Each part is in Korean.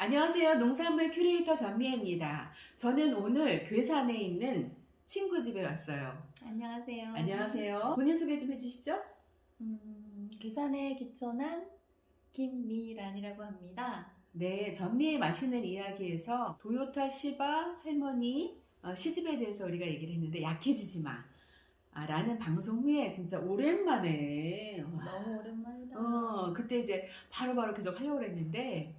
안녕하세요. 농산물 큐레이터 전미애입니다. 저는 오늘 괴산에 있는 친구 집에 왔어요. 안녕하세요. 안녕하세요. 본인 소개 좀 해주시죠. 음, 계산에 귀촌한 김미란이라고 합니다. 네, 전미의 맛있는 이야기에서 도요타 시바 할머니 어, 시집에 대해서 우리가 얘기를 했는데 약해지지 마. 아, 라는 방송 후에 진짜 오랜만에 와, 너무 오랜만이다. 어, 그때 이제 바로바로 계속 하려고 했는데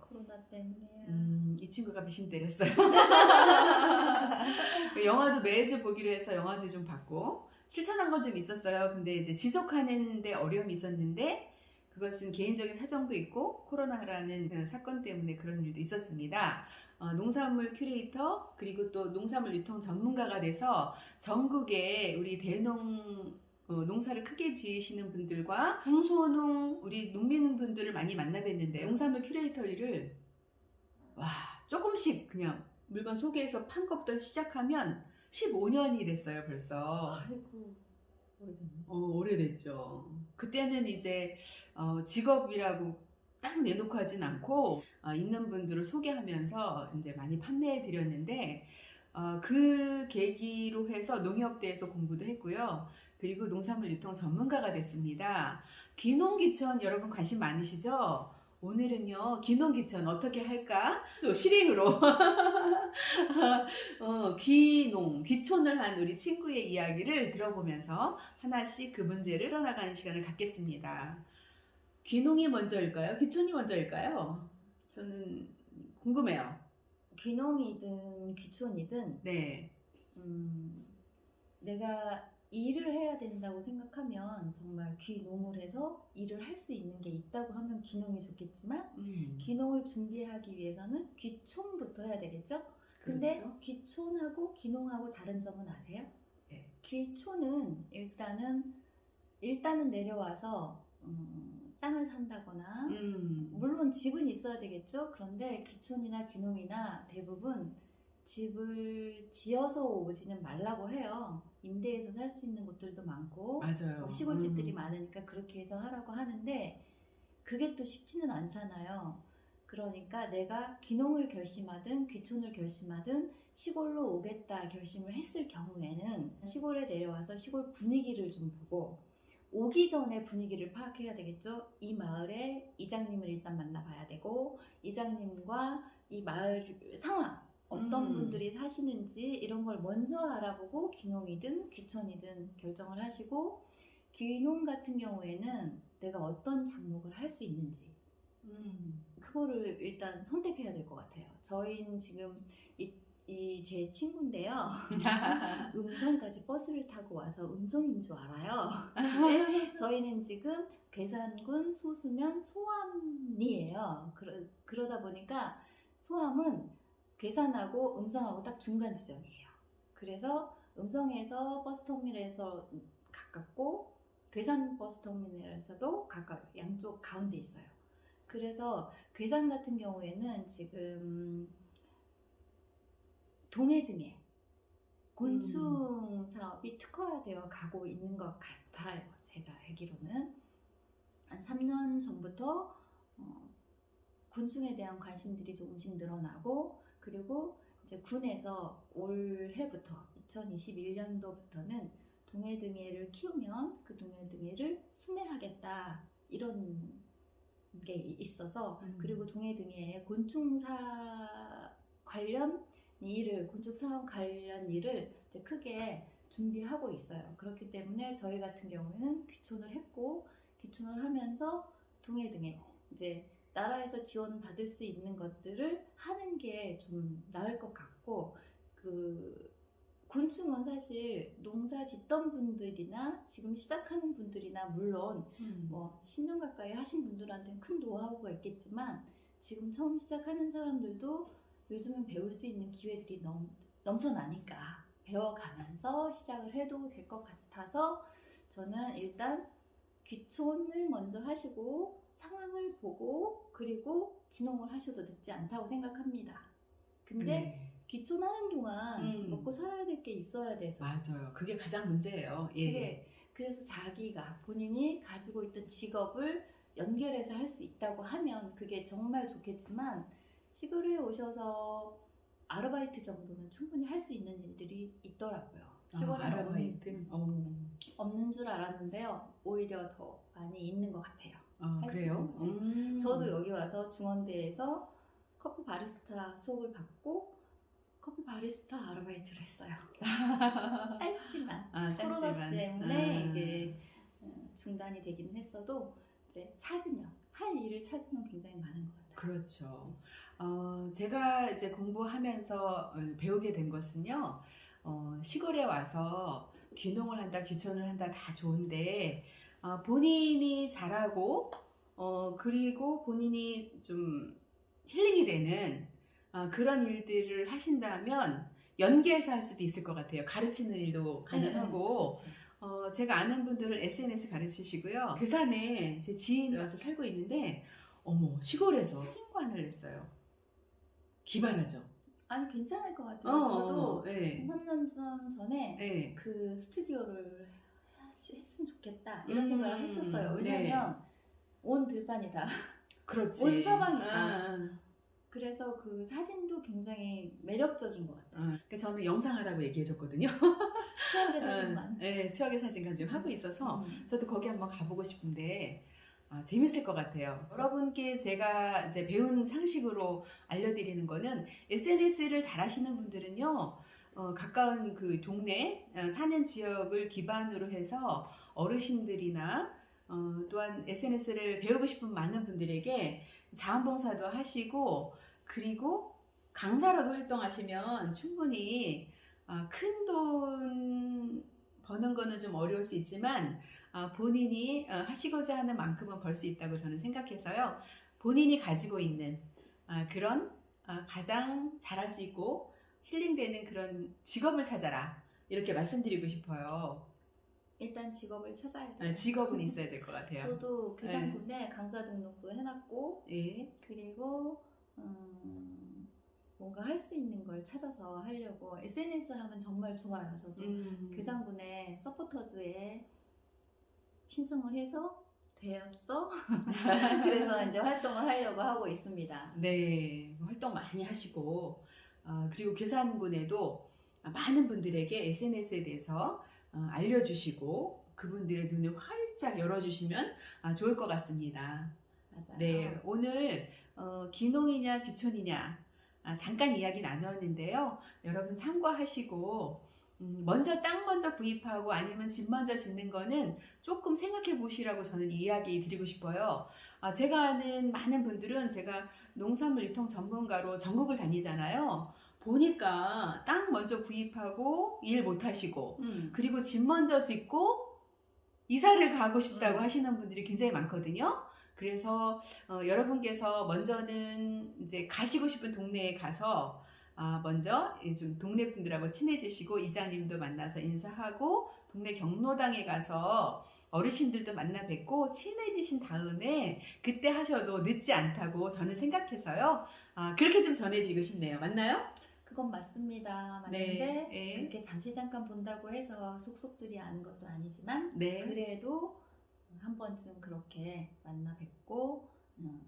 코로나 때문에. 음, 이 친구가 미신 때렸어요. 영화도 매주 보기로 해서 영화도 좀 봤고 실천한 건 좀 있었어요. 근데 이제 지속하는데 어려움이 있었는데 그것은 개인적인 사정도 있고 코로나라는 그 사건 때문에 그런 일도 있었습니다. 어, 농산물 큐레이터 그리고 또 농산물 유통 전문가가 돼서 전국에 우리 대농 어, 농사를 크게 지으시는 분들과 중소농 우리 농민분들을 많이 만나 뵀는데 농산물 큐레이터 일을 와 조금씩 그냥 물건 소개해서 판 것부터 시작하면 15년이 됐어요 벌써. 아이고 오래됐네. 어, 오래됐죠. 그때는 이제 어, 직업이라고 딱 내놓고 하진 않고 어, 있는 분들을 소개하면서 이제 많이 판매해 드렸는데 어, 그 계기로 해서 농협대에서 공부도 했고요. 그리고 농산물 유통 전문가가 됐습니다. 귀농귀촌 여러분 관심 많으시죠? 오늘은요 귀농귀촌 어떻게 할까? 또 실행으로 어, 귀농 귀촌을 한 우리 친구의 이야기를 들어보면서 하나씩 그 문제를 풀어나가는 시간을 갖겠습니다. 귀농이 먼저일까요? 귀촌이 먼저일까요? 저는 궁금해요. 귀농이든 귀촌이든 네, 음, 내가 일을 해야 된다고 생각하면 정말 귀농을 해서 일을 할 수 있는 게 있다고 하면 귀농이 좋겠지만 음, 귀농을 준비하기 위해서는 귀촌부터 해야 되겠죠? 근데 그렇죠. 귀촌하고 귀농하고 다른 점은 아세요? 네. 귀촌은 일단은 일단은 내려와서 음, 땅을 산다거나 음, 물론 집은 있어야 되겠죠. 그런데 귀촌이나 귀농이나 대부분 집을 지어서 오지는 말라고 해요. 임대해서 살 수 있는 곳들도 많고 맞아요. 뭐 시골집들이 음, 많으니까 그렇게 해서 하라고 하는데 그게 또 쉽지는 않잖아요. 그러니까 내가 귀농을 결심하든 귀촌을 결심하든 시골로 오겠다 결심을 했을 경우에는 시골에 내려와서 시골 분위기를 좀 보고 오기 전에 분위기를 파악해야 되겠죠. 이 마을의 이장님을 일단 만나봐야 되고 이장님과 이 마을 상황 어떤 음. 분들이 사시는지 이런 걸 먼저 알아보고 귀농이든 귀촌이든 결정을 하시고 귀농 같은 경우에는 내가 어떤 작목을 할 수 있는지 음, 그거를 일단 선택해야 될 것 같아요. 저희는 지금 이제 친구인데요. 음성까지 버스를 타고 와서 음성인 줄 알아요. 근데 저희는 지금 괴산군 소수면 소암리예요. 그러, 그러다 보니까 소암은 괴산하고 음성하고 딱 중간 지점이에요. 그래서 음성에서 버스 터미널에서 가깝고 괴산 버스 터미널에서도 가까워요. 양쪽 가운데 있어요. 그래서 괴산 같은 경우에는 지금 동해등에 곤충 사업이 특화되어 가고 있는 것 같아요. 제가 알기로는 한 3년 전부터 어, 곤충에 대한 관심들이 조금씩 늘어나고 그리고 이제 군에서 올해부터 2021년도부터는 동해등해를 키우면 그 동해등해를 수매하겠다 이런 게 있어서 음. 그리고 동해등해의 곤충사 관련 일을 곤충 사업 관련 일을 이제 크게 준비하고 있어요. 그렇기 때문에 저희 같은 경우에는 귀촌을 했고 귀촌을 하면서 동해등해 이제 나라에서 지원 받을 수 있는 것들을 하는 게 좀 나을 것 같고 그 곤충은 사실 농사 짓던 분들이나 지금 시작하는 분들이나 물론 음, 뭐 10년 가까이 하신 분들한테는 큰 노하우가 있겠지만 지금 처음 시작하는 사람들도 요즘은 배울 수 있는 기회들이 넘, 넘쳐나니까 배워가면서 시작을 해도 될 것 같아서 저는 일단 귀촌을 먼저 하시고 상황을 보고 그리고 귀농을 하셔도 늦지 않다고 생각합니다. 근데 네, 귀촌하는 동안 음. 먹고 살아야 될 게 있어야 돼서 맞아요. 그게 가장 문제예요. 예. 그게 그래서 자기가 본인이 가지고 있던 직업을 연결해서 할 수 있다고 하면 그게 정말 좋겠지만 시골에 오셔서 아르바이트 정도는 충분히 할 수 있는 일들이 있더라고요. 시골에 아, 아르바이트. 어. 없는 줄 알았는데요. 오히려 더 많이 있는 것 같아요. 아, 할 수 그래요? 있는 것 음. 저도 여기 와서 중원대에서 커피 바리스타 수업을 받고 커피 바리스타 아르바이트를 했어요. 짧지만 아, 코로나 짧지만. 때문에 아. 이게 어, 중단이 되기는 했어도 이제 찾으면 할 일을 찾으면 굉장히 많은 것 같아요. 그렇죠. 어, 제가 이제 공부하면서 어, 배우게 된 것은요, 어, 시골에 와서 귀농을 한다, 귀촌을 한다 다 좋은데, 어, 본인이 잘하고, 어, 그리고 본인이 좀 힐링이 되는 어, 그런 일들을 하신다면 연계해서 할 수도 있을 것 같아요. 가르치는 일도 가능하고, 네, 어, 제가 아는 분들은 SNS 가르치시고요. 괴산에 제 지인이 와서 살고 있는데, 어머, 시골에서 사진관을 했어요. 기발하죠? 아니 괜찮을 것 같아요. 어, 저도 네. 3년 전 전에 네. 그 스튜디오를 했으면 좋겠다 이런 음, 생각을 했었어요. 왜냐면 온 들판이 다. 그렇지. 온 서방이 다. 아, 그래서 그 사진도 굉장히 매력적인 것 같아요. 아. 그래서 저는 영상하라고 얘기해줬거든요. 추억의 사진만. 네, 추억의 사진관 지금 하고 있어서 음. 저도 거기 한번 가보고 싶은데 아, 재밌을 것 같아요. 여러분께 제가 이제 배운 상식으로 알려드리는 거는 SNS를 잘 하시는 분들은요, 어, 가까운 그 동네, 어, 사는 지역을 기반으로 해서 어르신들이나 어, 또한 SNS를 배우고 싶은 많은 분들에게 자원봉사도 하시고 그리고 강사로도 활동하시면 충분히 아, 큰돈 버는 거는 좀 어려울 수 있지만 아, 본인이 어, 하시고자 하는 만큼은 벌 수 있다고 저는 생각해서요. 본인이 가지고 있는 아, 그런 아, 가장 잘할 수 있고 힐링되는 그런 직업을 찾아라. 이렇게 말씀드리고 싶어요. 일단 직업을 찾아야 돼요. 아, 직업은 있어야 될 것 같아요. 저도 괴산군에 강사 등록도 해놨고 예. 그리고 음, 뭔가 할 수 있는 걸 찾아서 하려고 SNS 하면 정말 좋아요. 저도 음. 괴산군의 서포터즈에 신청을 해서 되었어. 그래서 이제 활동을 하려고 하고 있습니다. 네, 활동 많이 하시고 어, 그리고 괴산군에도 많은 분들에게 SNS에 대해서 어, 알려주시고 그분들의 눈을 활짝 열어주시면 아, 좋을 것 같습니다. 맞아요. 네, 오늘 어, 귀농이냐 귀촌이냐 아, 잠깐 이야기 나눴는데요. 여러분 참고하시고 음, 먼저 땅 먼저 구입하고 아니면 집 먼저 짓는 거는 조금 생각해 보시라고 저는 이야기 드리고 싶어요. 아, 제가 아는 많은 분들은 제가 농산물 유통 전문가로 전국을 다니잖아요. 보니까 땅 먼저 구입하고 일 못 하시고 음. 그리고 집 먼저 짓고 이사를 가고 싶다고 음. 하시는 분들이 굉장히 많거든요. 그래서 어, 여러분께서 먼저는 이제 가시고 싶은 동네에 가서 아, 먼저 이좀 동네 분들하고 친해지시고 이장님도 만나서 인사하고 동네 경로당에 가서 어르신들도 만나 뵙고 친해지신 다음에 그때 하셔도 늦지 않다고 저는 생각해서요. 아, 그렇게 좀 전해드리고 싶네요. 맞나요? 그건 맞습니다. 맞는데 네. 그렇게 잠시 잠깐 본다고 해서 속속들이 아는 것도 아니지만 네. 그래도 한 번쯤 그렇게 만나 뵙고 음,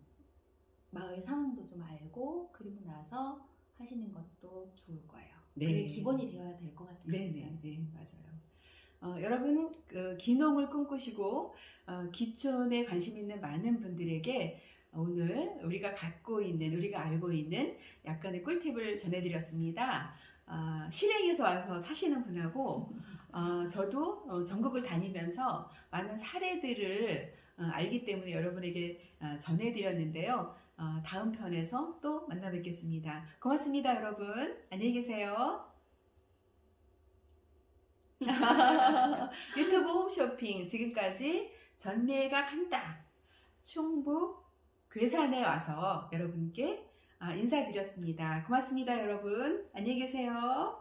마을 상황도 좀 알고 그리고 나서 하시는 것도 좋을 거예요. 네. 그게 기본이 되어야 될 것 같아요. 네네, 네, 맞아요. 어, 여러분, 그, 귀농을 꿈꾸시고, 어, 기촌에 관심 있는 많은 분들에게 오늘 우리가 갖고 있는, 우리가 알고 있는 약간의 꿀팁을 전해드렸습니다. 아, 실행해서 와서 사시는 분하고, 어, 저도 어, 전국을 다니면서 많은 사례들을 어, 알기 때문에 여러분에게 어, 전해드렸는데요. 어, 다음 편에서 또 만나 뵙겠습니다. 고맙습니다, 여러분. 안녕히 계세요. 유튜브 홈쇼핑 지금까지 전매가 간다. 충북 괴산에 와서 여러분께 아, 인사드렸습니다. 고맙습니다, 여러분. 안녕히 계세요.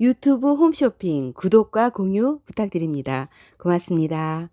유튜브 홈쇼핑 구독과 공유 부탁드립니다. 고맙습니다.